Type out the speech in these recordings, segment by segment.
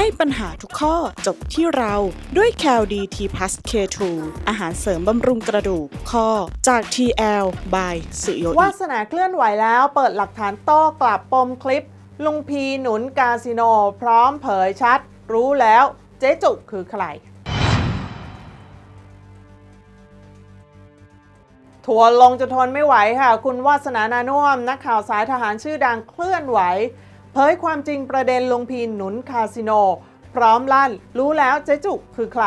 ให้ปัญหาทุกข้อจบที่เราด้วย c a l d t p l u s K2 อาหารเสริมบำรุงกระดูกข้อจาก TL by สุโยวาอิสนาเคลื่อนไหวแล้วเปิดหลักฐานโต้กลับปมคลิป ลุงพีหนุนกาสิโน พร้อมเผยชัด รู้แล้วเจ๊จุกคือใครทัวลงจะทนไม่ไหวค่ะ คุณวาสนานานุ่มนักข่าวสายทหารชื่อดังเคลื่อนไหว เผยความจริงประเด็นลงพีหนุนคาสิโน พร้อมลั่น รู้แล้วเจ๊จุกคือใคร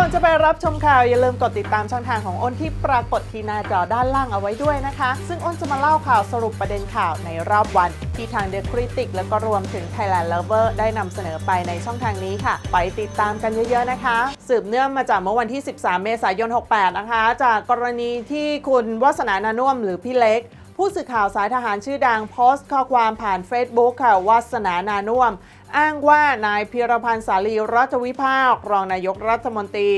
ก่อนจะไปรับชมข่าวอย่าลืมกดติดตามช่องทางของอ้นที่ปรากฏที่หน้าจอด้านล่างเอาไว้ด้วยนะคะ ซึ่งอ้นจะมาเล่าข่าวสรุปประเด็นข่าวในรอบวันที่ทาง The Critic แล้วก็รวมถึง Thailand Lover ได้นำเสนอไปในช่องทางนี้ค่ะ ไปติดตามกันเยอะๆนะคะ สืบเนื่องมาจากเมื่อวันที่ 13 เมษายน 68 นะคะ จากกรณีที่คุณวาสนานานุ่มหรือพี่เล็ก ผู้สื่อข่าวสายทหารชื่อดังโพสต์ข้อความผ่าน Facebook ค่ะวาสนานานุ่วม อ้างว่านายพิรพันธ์สาลีรัฐวิภาครองนายกรัฐมนตรี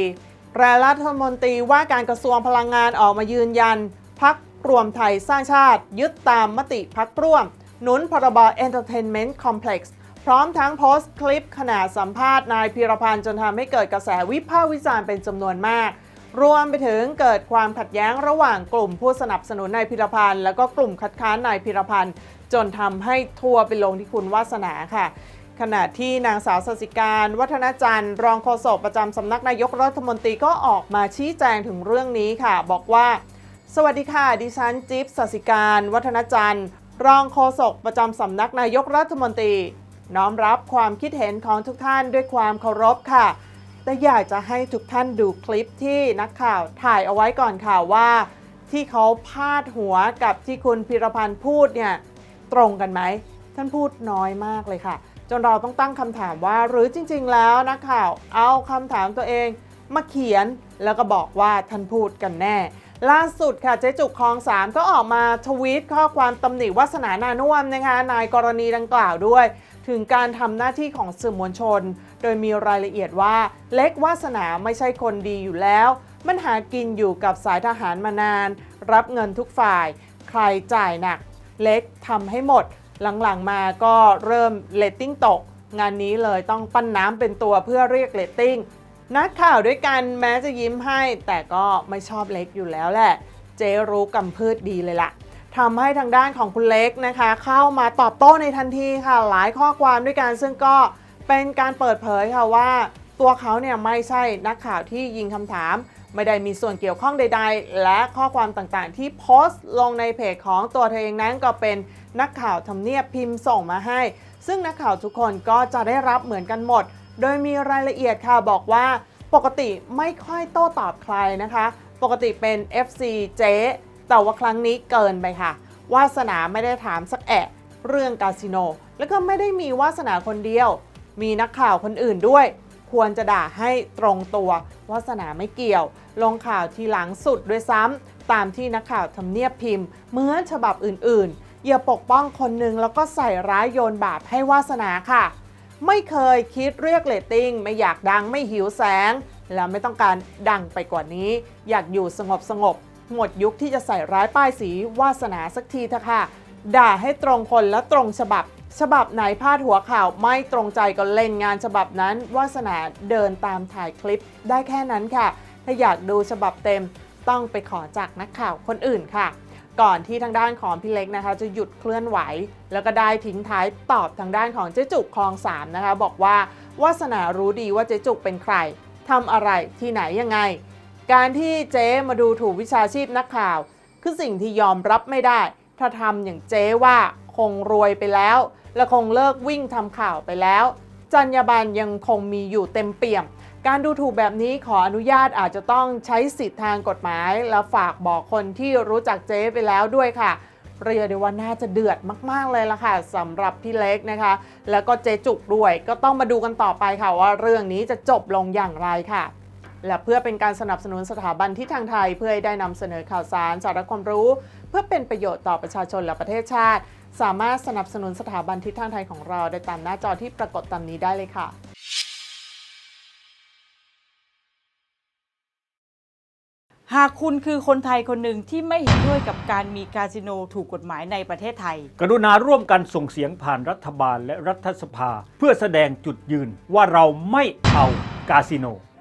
และรัฐมนตรีว่าการกระทรวงพลังงานออกมายืนยันพักรวมไทยสร้างชาติ ยึดตามมติพักร่วม หนุนพรบ Entertainment Complex พร้อมทั้งโพสต์คลิปขณะสัมภาษณ์นายพิรพันธ์จนทำให้เกิดกระแสวิพากษ์วิจารณ์เป็นจำนวนมาก รวมไปถึงเกิดความขัดแย้งระหว่างกลุ่มผู้สนับสนุนนายพิรพันธ์แล้วก็กลุ่มคัดค้านนายพิรพันธ์จนทำให้ทัวร์ไปลงที่คุณวาสนาค่ะ ขณะที่นางสาวสสิการ วัฒนจันทร์ รองโฆษกประจำสำนักนายกรัฐมนตรีก็ออกมาชี้แจงถึงเรื่องนี้ค่ะ บอกว่า สวัสดีค่ะ ดิฉันจิ๊บสสิการ วัฒนจันทร์ รองโฆษกประจำสำนักนายกรัฐมนตรี น้อมรับความคิดเห็นของทุกท่านด้วยความเคารพค่ะ แต่อยากจะให้ทุกท่านดูคลิปที่นักข่าวถ่ายเอาไว้ก่อนค่ะว่า ที่เขาพาดหัวกับที่คุณพิรพันธ์พูดเนี่ยตรงกันไหม ท่านพูดน้อยมากเลยค่ะ จนเราต้องตั้งคำถามว่าหรือจริง ๆ แล้วนักข่าวเอาคำถามตัวเองมาเขียนแล้วก็บอกว่าท่านพูดกันแน่ ล่าสุดค่ะเจ๊จุกคลองสามก็ออกมาทวีตข้อความตำหนิวาสนานานุ่วมนะคะนายกรณีดังกล่าวด้วย ถึงการทำหน้าที่ของสื่อมวลชน โดยมีรายละเอียดว่าเล็กวาสนาไม่ใช่คนดีอยู่แล้ว มันหากินอยู่กับสายทหารมานาน รับเงินทุกฝ่าย ใครจ่ายหนัก เล็กทำให้หมด หลังๆมาก็เริ่มเลตติ้งตก งานนี้เลยต้องปั้นน้ำเป็นตัวเพื่อเรียกเลตติ้งนักข่าวด้วยกันแม้จะยิ้มให้ แต่ก็ไม่ชอบเล็กอยู่แล้วแหละ เจรู้กำพืชดีเลยล่ะ ทำให้ทางด้านของคุณเล็กนะคะ เข้ามาตอบโต้ในทันทีค่ะ หลายข้อความด้วยกันซึ่งก็เป็นการเปิดเผยค่ะว่า ตัวเขาเนี่ยไม่ใช่นักข่าวที่ยิงคำถาม ไม่ได้มีส่วนเกี่ยวข้องใด ๆ และข้อความต่างๆ ที่โพสต์ลงในเพจของตัวเธอเองนั้นก็เป็นนักข่าวทำเนียบพิมพ์ส่งมาให้ ซึ่งนักข่าวทุกคนก็จะได้รับเหมือนกันหมด โดยมีรายละเอียดค่ะบอกว่าปกติไม่ค่อยโต้ตอบใครนะคะ ปกติเป็น FC เจ๊ แต่ว่าครั้งนี้เกินไปค่ะ วาสนาไม่ได้ถามสักแอะเรื่องคาสิโน แล้วก็ไม่ได้มีวาสนาคนเดียว มีนักข่าวคนอื่นด้วย ควรจะด่าให้ตรงตัว วาสนาไม่เกี่ยว ลงข่าวทีหลังสุดด้วยซ้ำตามที่นักข่าวทำเนียบพิมพ์เหมือนฉบับอื่นๆอย่าปกป้องคนหนึงแล้วก็ใส่ร้ายโยนบาปให้วาสนาค่ะ ไม่เคยคิดเรียกเรตติ้งไม่อยากดังไม่หิวแสง แล้วไม่ต้องการดังไปกว่านี้ อยากอยู่สงบสงบ หมดยุคที่จะใส่ร้ายป้ายสีวาสนาสักทีเถอะค่ะ ด่าให้ตรงคนและตรงฉบับ ฉบับไหนพาดหัวข่าวไม่ตรงใจก็เล่นงานฉบับนั้น วาสนาเดินตามถ่ายคลิปได้แค่นั้นค่ะ ถ้าอยากดูฉบับเต็มต้องไปขอจากนักข่าวคนอื่นค่ะ ก่อนที่ทางด้านของพี่เล็กนะคะ จะหยุดเคลื่อนไหว แล้วก็ได้ทิ้งท้ายตอบทางด้านของเจ๊จุกคลองสามนะคะ บอกว่าวาสนารู้ดีว่าเจ๊จุกเป็นใครทำอะไรที่ไหนยังไง การที่เจ๊มาดูถูกวิชาชีพนักข่าว คือสิ่งที่ยอมรับไม่ได้ ถ้าทำอย่างเจ๊ว่าคงรวยไปแล้ว และคงเลิกวิ่งทำข่าวไปแล้ว จรรยาบรรณยังคงมีอยู่เต็มเปี่ยม การดูถูกแบบนี้ขออนุญาตอาจจะต้องใช้สิทธิทางกฎหมาย และฝากบอกคนที่รู้จักเจ๊ไปแล้วด้วยค่ะเรียกได้ว่าน่าจะเดือดมาก ๆ เลยล่ะค่ะสำหรับพี่เล็กนะคะ แล้วก็เจ๊จุกด้วย ก็ต้องมาดูกันต่อไปค่ะว่าเรื่องนี้จะจบลงอย่างไรค่ะ และเพื่อเป็นการสนับสนุนสถาบันที่ทางไทย เพื่อให้ได้นำเสนอข่าวสารสาระความรู้ เพื่อเป็นประโยชน์ต่อประชาชนและประเทศชาติ สามารถสนับสนุนสถาบันทิศทางไทยของเราได้ตามหน้าจอที่ปรากฏตามนี้ได้เลยค่ะหหากคุณคือคนไทยคนหนึ่งที่ไม่เห็นด้วยกับการมีคาสิโนถูกกฎหมายในประเทศไทย กรุณาร่วมกันส่งเสียงผ่านรัฐบาลและรัฐสภา เพื่อแสดงจุดยืนว่าเราไม่เอากาสิโน